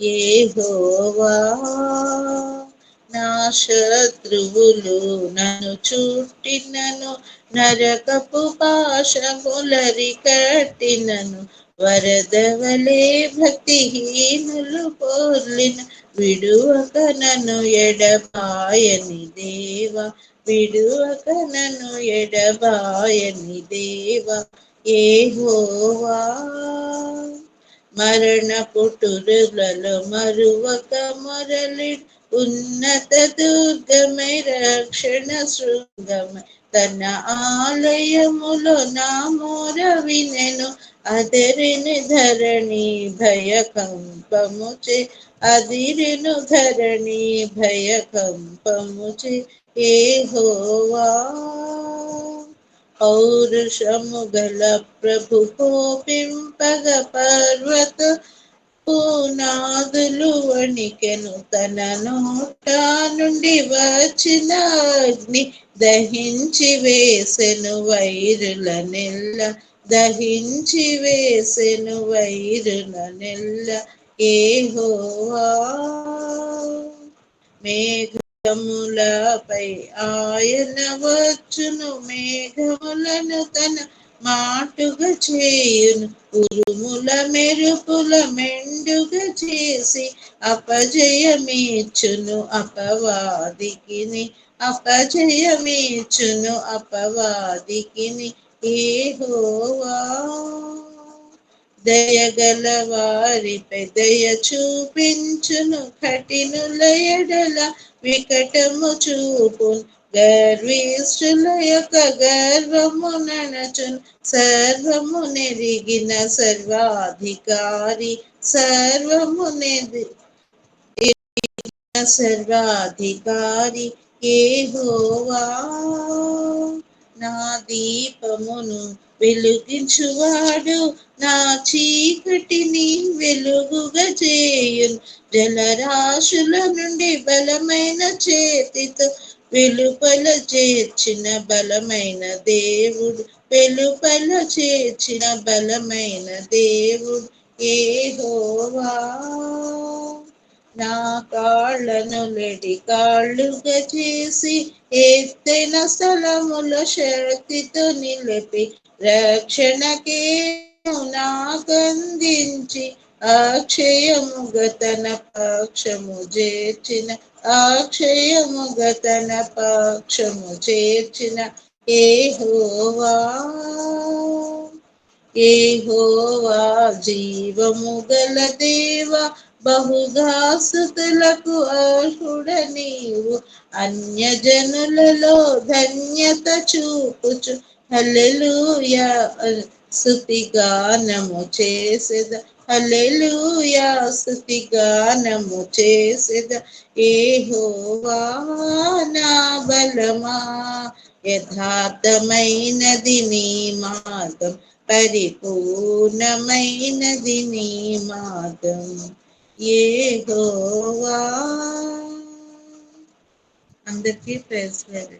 ఏహోవా నా శత్రువులు నన్ను చుట్టినను నరకపు పాశములరి కట్టినను వరదవలే భక్తిహీనులు పోర్లిన విడువక నన్ను ఎడబాయని దేవ విడువక నన్ను ఎడబాయని దేవ ఏహోవా. మరణ పుట్టురులలో మరువక మొరలి ఉన్నత దుర్గమై రక్షణ శృంగమై. తన ఆలయములో నా మోర వినెను. అదిరిని ధరణి భయ కంపముచే అదిరిను ధరణి భయ ఏ హోవా పౌరుషము గల ప్రభు కోపింపగ పర్వత పూనాదులు వణికెను తన నోట నుండి వచ్చిన అగ్ని దహించి వేసెను వైరుల నెల్ల దహించి వేసెను వైరుల నెల్ల ఏహోవా మేఘములపై ఆయన వచ్చును మేఘములను తన మాటుగా చేయును. ఉరుముల మెరుపుల మెండుగా చేసి అపజయమీచును అపవాదికిని అపజయమీచును అపవాదికిని హోవా దయగల వారిపై దయ చూపించును కఠినుల ఎడల వికటము చూపును గర్విష్ఠుల యొక్క గర్వము ననచును సర్వము నెరిగిన సర్వాధికారి సర్వము సర్వాధికారి ఏహోవా నా దీపమును వెలుగించువాడు. నా చీకటిని వెలుగుగా చేయును. జలరాశుల నుండి బలమైన చేతితో వెలుపల చేర్చిన బలమైన దేవుడు. వెలుపల చేర్చిన బలమైన దేవుడు. ఏహోవా. నా కాళ్ళను లెడి కాళ్ళుగా చేసి ఎత్తైన స్థలముల శక్తితో నిలిపి రక్షణకే నాకందించి అక్షయముగా తన పక్షము చేర్చిన అక్షయముగా తన పక్షము చేర్చిన ఏహోవా. ఏహోవా జీవము గల దేవ బహుగా సుతులకు అర్హుడ నీవు అన్యజనులలో ధన్యత చూపుచు. హల్లెలూయా. స్థుతిగానము చేసేద. హల్లెలూయా. స్థుతిగానము చేసేద. ఏ నా బలమా. యథార్థమైనది నీ మార్గం. పరిపూర్ణమైనది నీ మార్గం. ஏகோவா அந்த பேசுவாரு